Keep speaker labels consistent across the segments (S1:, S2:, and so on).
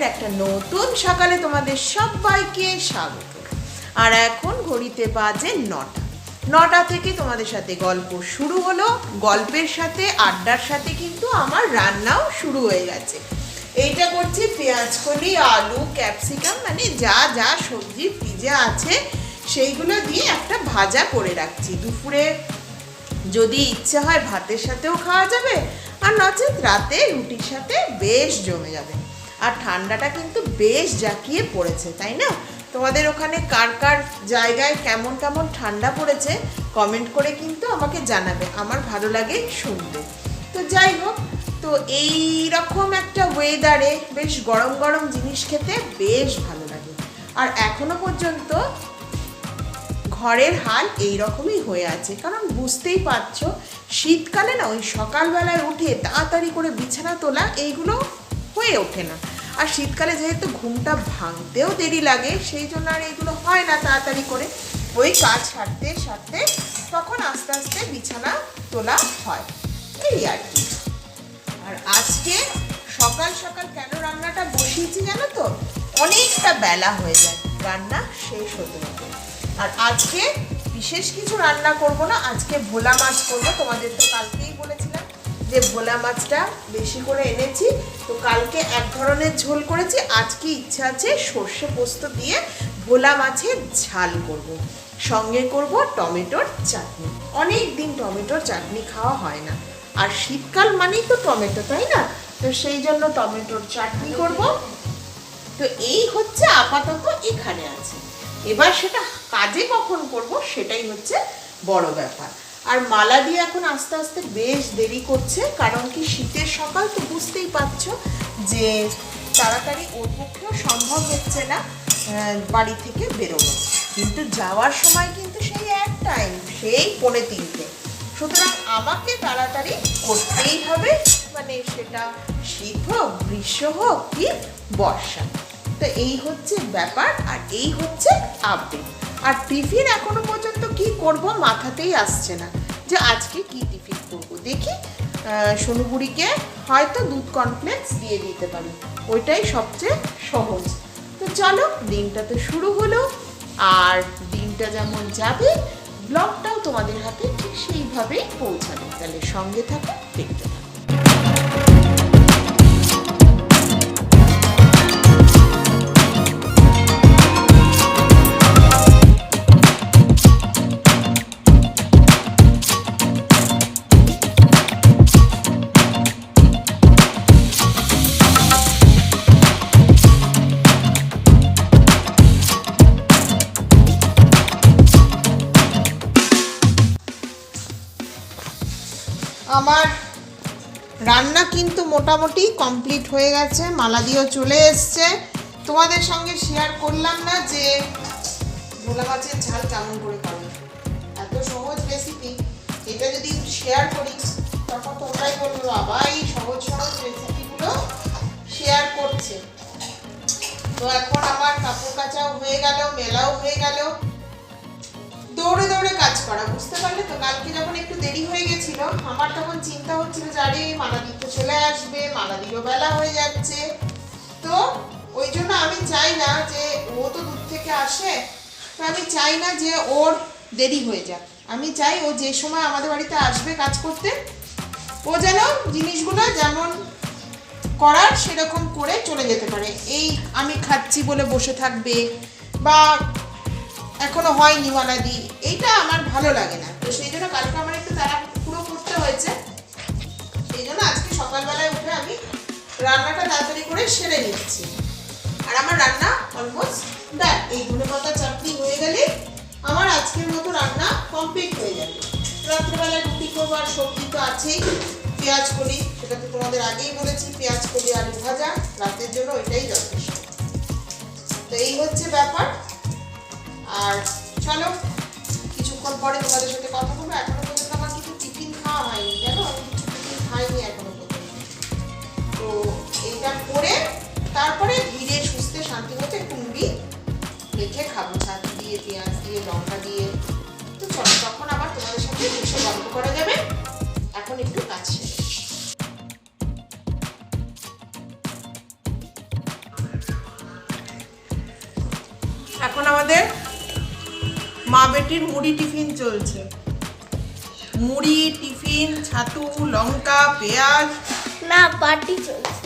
S1: ব্লগের একটা নতুন সকালে তোমাদের সবাইকে স্বাগত। আর এখন ঘড়িতে বাজে নটা। নটা থেকে তোমাদের সাথে গল্প শুরু হলো, গল্পের সাথে, আড্ডার সাথে কিন্তু আমার রান্নাও শুরু হয়ে গেছে। এইটা করছি পেঁয়াজ, কলি, আলু, ক্যাপসিকাম মানে যা যা সবজি ফ্রিজে আছে, সেইগুলো দিয়ে একটা ভাজা করে রাখছি। দুপুরে যদি ইচ্ছা হয় ভাতের সাথেও খাওয়া যাবে, আর নচেত রাতে রুটির সাথে বেশ জমে যাবে। আর ঠান্ডাটা কিন্তু বেশ জাঁকিয়ে পড়েছে, তাই না? তোমাদের ওখানে কার কার জায়গায় কেমন কেমন ঠান্ডা পড়েছে কমেন্ট করে কিন্তু আমাকে জানাবে, আমার ভালো লাগে শুনতে। তো যাই হোক, তো এই রকম একটা ওয়েদারে বেশ গরম গরম জিনিস খেতে বেশ ভালো লাগে। আর এখনও পর্যন্ত ঘরের হাল এই রকমই হয়ে আছে, কারণ বুঝতেই পারছ, শীতকালে না ওই সকালবেলায় উঠে তাড়াতাড়ি করে বিছানা তোলা, এইগুলো হয়ে ওঠে না। আর শীতকালে যেহেতু ঘুমটা ভাঙতেও দেরি লাগে, সেই জন্য আর এইগুলো হয় না তাড়াতাড়ি করে। ওই কাজ সারতে সারতে তখন আস্তে আস্তে বিছানা তোলা হয়। এই আর কি। আর আজকে সকাল সকাল কেন রান্নাটা বসিয়েছি জানো তো? অনেকটা বেলা হয়ে যায়, রান্না শেষ হতে হতে। আর আজকে বিশেষ কিছু রান্না করব না, আজকে ভোলা মাছ করব, তোমাদের তো কালকেই বলেছিলাম যে ভোলা মাছটা বেশি করে এনেছি, তো কালকে এক ধরনের ঝোল করেছি, আজকে ইচ্ছা আছে সর্ষে পোস্ত দিয়ে ভোলা মাছের ঝাল করব। সঙ্গে করব টমেটোর চাটনি। অনেক দিন টমেটোর চাটনি খাওয়া হয় না। আর শীতকাল মানেই তো টমেটো, তাই না? তো সেই জন্য টমেটোর চাটনি করব। তো এই হচ্ছে আপাতত এখানে আছে। এবার সেটা কাজে কখন করব সেটাই হচ্ছে বড় ব্যাপার। আর মালা দিয়ে এখন আস্তে আস্তে বেশ দেরি করছে, কারণ কি শীতের সকাল তো বুঝতেই পারছ যে তাড়াতাড়ি ওর পক্ষেও সম্ভব হচ্ছে না বাড়ি থেকে বেরোনো। কিন্তু যাওয়ার সময় কিন্তু সেই এক টাইম সেই পৌনে তিনটে। সুতরাং আমাকে তাড়াতাড়ি করতেই হবে মানে সেটা শীত হোক, গ্রীষ্ম হোক কি বর্ষা। তো এই হচ্ছে ব্যাপার, আর এই হচ্ছে আপডেট আর টিফিন এখনও পর্যন্ত কি করব মাথাতেই আসছে না। যে আজকে কি টিফিন করব? দেখি সোনুপুরিকে হয়তো দুধ কনফ্লেক্স দিয়ে দিতে পারি। ওইটাই সবচেয়ে সহজ। তো চলো, দিনটা তো শুরু হলো। আর দিনটা যেমন যাবে ব্লগটাও তোমাদের হাতে ঠিক সেইভাবেই পৌঁছাবে। তাহলে সঙ্গে থাকো, দেখতে থাকো। মোটামুটি কমপ্লিট হয়ে গেছে মালা দিয়েও চলে এসছে। তোমাদের সঙ্গে শেয়ার করলাম না যে ভোলা মাছের ঝাল কেমন করে করে এত সহজ রেসিপি এটা যদি শেয়ার করি, তখন তোমরাই বলব, বাবা, এই সহজ সহজ রেসিপিগুলো শেয়ার করছে। তো এখন আমার কাপড় কাচাও হয়ে গেল, মেলাও হয়ে গেল। দৌড়ে দৌড়ে কাজ করা, বুঝতে পারলে তো? কালকে যখন দেরি হয়ে গেছিল। আমার তখন চিন্তা হচ্ছিল যে, আরে মালাদি তো চলে আসবে, মালাদিরও বেলা হয়ে যাচ্ছে। তো ওই জন্য আমি চাই না যে, ও তো দূর থেকে আসে। তো আমি চাই না যে, ওর দেরি হয়ে যাক। আমি চাই ও যে সময় আমাদের বাড়িতে আসবে কাজ করতে, ও যেন জিনিসগুলো যেমন করার সেরকম করে চলে যেতে পারে। এই আমি খাচ্ছি বলে বসে থাকবে বা এখনও হয়নি মালাদি, এইটা আমার ভালো লাগে না। তো সেই জন্য কালকে আমার হয়েছে। সেই জন্য আজকে সকালবেলায় উঠে আমি রান্নাটা তাড়াতাড়ি করে সেরে নিচ্ছি। আর আমার রান্না অলমোস্ট দেখ এই ধনে পাতা চাটনি হয়ে গেলে আমার আজকের মতো রান্না কমপ্লিট হয়ে যাবে। রাত্রেবেলা রুটি করব আর সবজি তো আছেই। পেঁয়াজ করি, সেটা তো তোমাদের আগেই বলেছি, পেঁয়াজ করি, আলু ভাজা, রাতের জন্য ওইটাই যথেষ্ট। তো এই হচ্ছে ব্যাপার। আর চলো, কিছুক্ষণ পরে তোমাদের সাথে কথা বলব। এখনও এইটা করে তারপরে ধীরে সুস্থে শান্তি মতো একটু মুড়ি রেখে খাব। ছাতু দিয়ে, পেঁয়াজ দিয়ে, লঙ্কা দিয়ে। তো চলো, তখন আবার তোমাদের সাথে বসে গল্প করা যাবে। এখন একটু কাছে এখন আমাদের মা বেটির মুড়ি টিফিন চলছে। মুড়ি, টিফিন, ছাতু, লঙ্কা, পেঁয়াজ।
S2: না পার্টি চলছে।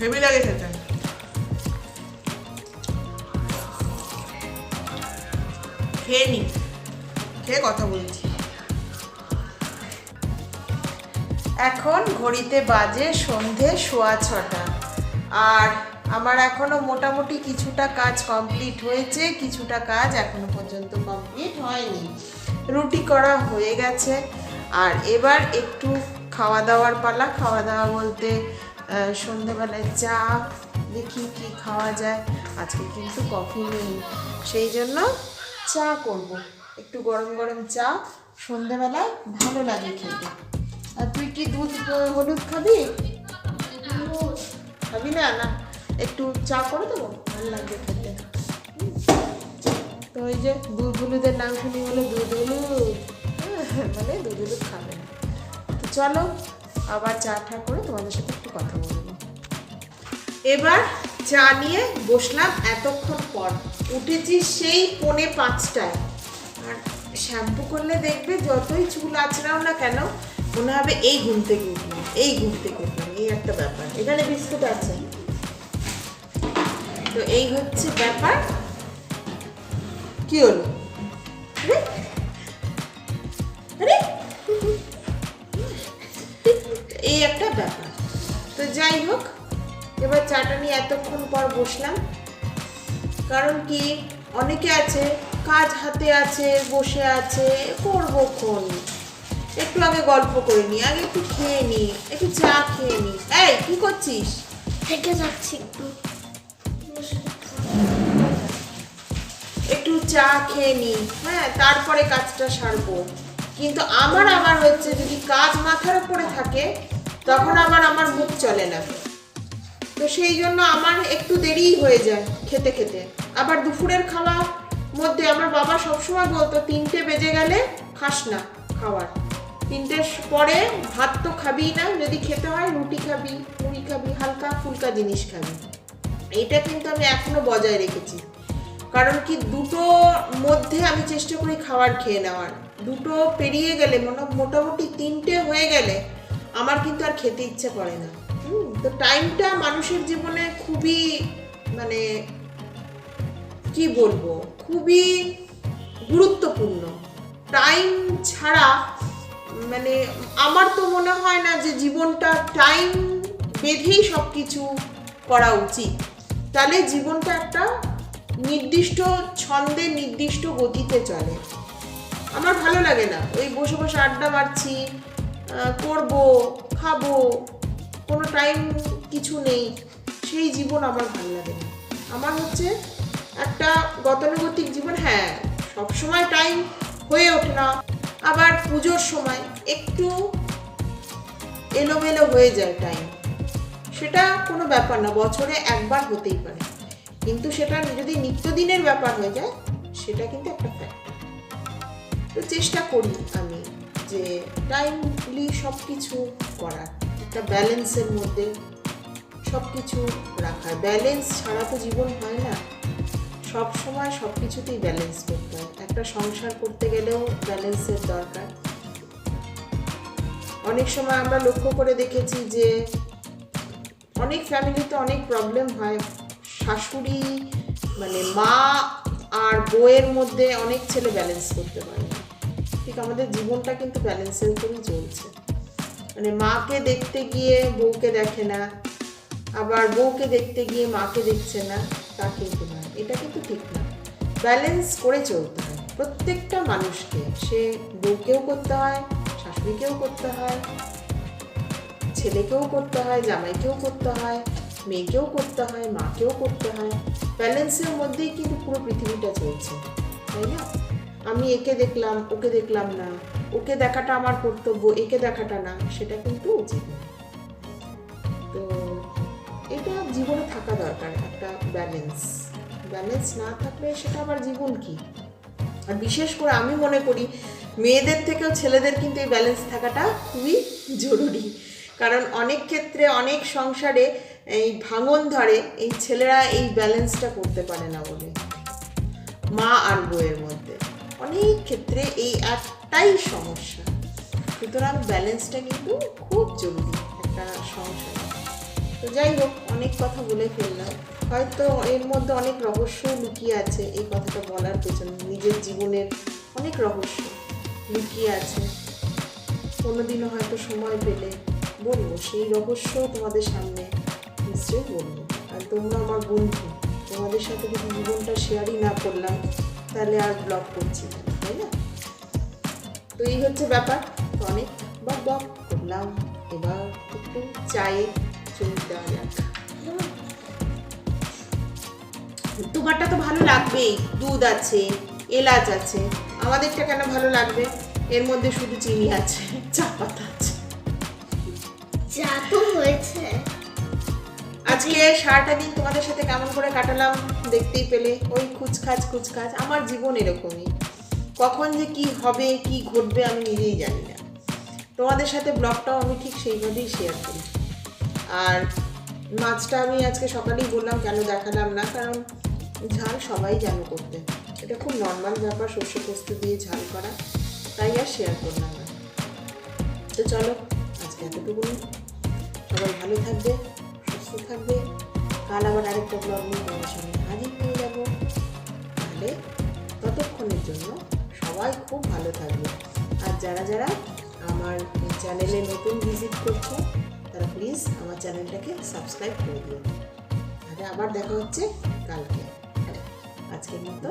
S1: হেভি লাগে খেতে খেয়ে নি খেয়ে কথা বলছি? এখন ঘড়িতে বাজে সন্ধে সোয়া ছটা। আর আমার এখনও মোটামুটি কিছুটা কাজ কমপ্লিট হয়েছে, কিছুটা কাজ এখনও পর্যন্ত কমপ্লিট হয়নি। রুটি করা হয়ে গেছে। এবার একটু খাওয়া দাওয়ার পালা। খাওয়া দাওয়া বলতে সন্ধেবেলায় চা, দেখি কি খাওয়া যায়। আজকে কিন্তু কফি নেই। সেই জন্য চা করব। একটু গরম গরম চা, সন্ধেবেলায় ভালো লাগে খেতে। আর তুই কি দুধ হলুদ খাবি? খাবি না না। একটু চা করে দেবো, ভালো লাগবে খেতে। তো ওই যে দুধ হলুদের নাম শুনি বলে দুধ হলুদ। মানে দুধ হলুদ খাবে। তো চলো, আবার চা ঠা করে তোমাদের সাথে একটু কথা বলব। এবার চা নিয়ে বসলাম এতক্ষণ পর। উঠেছি সেই পৌনে পাঁচটায়। আর শ্যাম্পু করলে দেখবে যতই চুল আছড়াও না কেন, মনে হবে এই ঘুম থেকে উঠলাম, এই ঘুম থেকে উঠলাম, এই একটা ব্যাপার। এখানে বিস্কুট আছে। তো এই হচ্ছে ব্যাপার। কি হলো? যাই হোক এবার চাটা নিয়ে এতক্ষণ পর বসলাম। কারণ কি অনেকে আছে কাজ হাতে আছে বসে আছে করব কোন একটু আগে গল্প করে নি আগে একটু খেয়ে নি একটু চা খেয়ে নি। এই কি করছিস?
S2: থেকে যাচ্ছি একটু।
S1: একটু চা খেয়ে নি হ্যাঁ তারপরে কাজটা সারবো। কিন্তু আমার আবার হচ্ছে যদি কাজ মাথার উপরে থাকে তখন আবার আমার মুখ চলে না। তো সেই জন্য আমার একটু দেরিই হয়ে যায় খেতে খেতে। আবার দুপুরের খাওয়া মধ্যে আমার বাবা সবসময় বলতো, তিনটে বেজে গেলে খাস না খাওয়ার। তিনটের পরে ভাত তো খাবি না, যদি খেতে হয় রুটি খাবি, মুড়ি খাবি, হালকা ফুলকা জিনিস খাবি। এটা কিন্তু আমি এখনও বজায় রেখেছি। কারণ কি দুটো মধ্যে আমি চেষ্টা করি খাবার খেয়ে নেওয়ার। দুটো পেরিয়ে গেলে মোটা- মোটামুটি তিনটে হয়ে গেলে আমার কিন্তু আর খেতে ইচ্ছে করে না। তো টাইমটা মানুষের জীবনে খুবই মানে কি বলব, খুবই গুরুত্বপূর্ণ। টাইম ছাড়া মানে আমার তো মনে হয় না যে জীবনটা টাইম বেঁধেই সব কিছু করা উচিত। তাহলে জীবনটা একটা নির্দিষ্ট ছন্দে, নির্দিষ্ট গতিতে চলে। আমার ভালো লাগে না। ওই বসে বসে আড্ডা মারছি করব, খাব, কোনো টাইম কিছু নেই। সেই জীবন আমার ভালো লাগে না। আমার হচ্ছে একটা গতানুগতিক জীবন হ্যাঁ সবসময় টাইম হয়ে ওঠে না। আবার পুজোর সময় একটু এলোমেলো হয়ে যায় টাইম সেটা কোনো ব্যাপার না, বছরে একবার হতেই পারে। কিন্তু সেটা যদি নিত্যদিনের ব্যাপার হয়ে যায়, সেটা কিন্তু একটা ফ্যাক্ট তো চেষ্টা করি আমি। যে টাইমলি সব কিছু করার, একটা ব্যালেন্সের মধ্যে সব কিছু রাখার। ব্যালেন্স ছাড়া তো জীবন হয় না। সব সময় সব কিছুতেই ব্যালেন্স করতে হয়। একটা সংসার করতে গেলেও ব্যালেন্সের দরকার। অনেক সময় আমরা লক্ষ্য করে দেখেছি যে অনেক ফ্যামিলিতে অনেক প্রবলেম হয়। শাশুড়ি মানে মা আর বউয়ের মধ্যে অনেক ছেলে ব্যালেন্স করতে পারে না আমাদের জীবনটা কিন্তু ব্যালেন্সের উপরই চলছে। মানে মাকে দেখতে গিয়ে বউকে দেখে না, আবার বউকে দেখতে গিয়ে মাকে দেখছে না, তা কিন্তু না। এটা কিন্তু ঠিক না। ব্যালেন্স করে চলতে হয়। প্রত্যেকটা মানুষকে, সে বউকেও করতে হয়, শাশুড়িকেও করতে হয়, ছেলেকেও করতে হয়, জামাইকেও করতে হয়, মেয়েকেও করতে হয়, মাকেও করতে হয়। ব্যালেন্সের মধ্যেই কিন্তু পুরো পৃথিবীটা চলছে। তাই না? আমি একে দেখলাম, ওকে দেখলাম না। ওকে দেখাটা আমার কর্তব্য, একে দেখাটা না। সেটা কিন্তু উচিত তো এটা জীবনে থাকা দরকার, একটা ব্যালেন্স ব্যালেন্স না থাকলে সেটা আবার জীবন কি? আর বিশেষ করে আমি মনে করি, মেয়েদের থেকেও ছেলেদের কিন্তু এই ব্যালেন্স থাকাটা খুবই জরুরি। কারণ অনেক ক্ষেত্রে, অনেক সংসারে এই ভাঙন ধরে এই ছেলেরা এই ব্যালেন্সটা করতে পারে না বলে। মা আর বউয়ের মধ্যে। ক্ষেত্রে এই একটাই সমস্যা। সুতরাং ব্যালেন্সটা কিন্তু খুব জরুরি একটা সংসারে তো যাই হোক অনেক কথা বলে ফেললাম। হয়তো এর মধ্যে অনেক রহস্য লুকিয়ে আছে এই কথাটা বলার পেছনে। নিজের জীবনের অনেক রহস্য লুকিয়ে আছে। কোনোদিনও হয়তো সময় পেলে বলব সেই রহস্য তোমাদের সামনে নিশ্চয়ই বলব। আর তোমরা আমার বন্ধু তোমাদের সাথে যদি জীবনটা শেয়ারই না করলাম তাহলে আর ব্লগ করছি না, তাই না? তো এই হচ্ছে ব্যাপার। অনেক বক বক করলাম। এবার একটু চায়ে চুমুক দেওয়া যাক। তোমারটা তো ভালো লাগবেই। দুধ আছে এলাচ আছে। আমাদেরটা কেন ভালো লাগবে? এর মধ্যে শুধু চিনি আছে চা পাতা আছে।
S2: যা তো হয়েছে।
S1: আজকে সারাটা দিন তোমাদের সাথে কেমন করে কাটালাম দেখতেই পেলে। ওই খুচখাচ খুচখাচ। আমার জীবন এরকমই। কখন যে কি হবে, কি ঘটবে আমি নিজেই জানি না। তোমাদের সাথে ব্লগটাও আমি ঠিক সেইভাবেই শেয়ার করি। আর মাছটা আমি আজকে সকালেই বললাম কেন দেখালাম না, কারণ ঝাল সবাই জানো করতে। এটা খুব নর্মাল ব্যাপার, সর্ষে পোস্ত দিয়ে ঝাল করা। তাই আর শেয়ার করলাম না। তো চলো, আজকে এতটুকুনি সবাই ভালো থাকবে, সুস্থ থাকবে। কাল আবার আরেকটা ব্লগ নিয়ে তোমার সঙ্গে হাজির হয়ে যাব। তাহলে ততক্ষণের জন্য সবাই খুব ভালো থাকবে। আর যারা যারা আমার চ্যানেলে নতুন ভিজিট করছে, তারা প্লিজ আমার চ্যানেলটাকে সাবস্ক্রাইব করে দিও। আবার দেখা হচ্ছে কালকে। আজকের মতো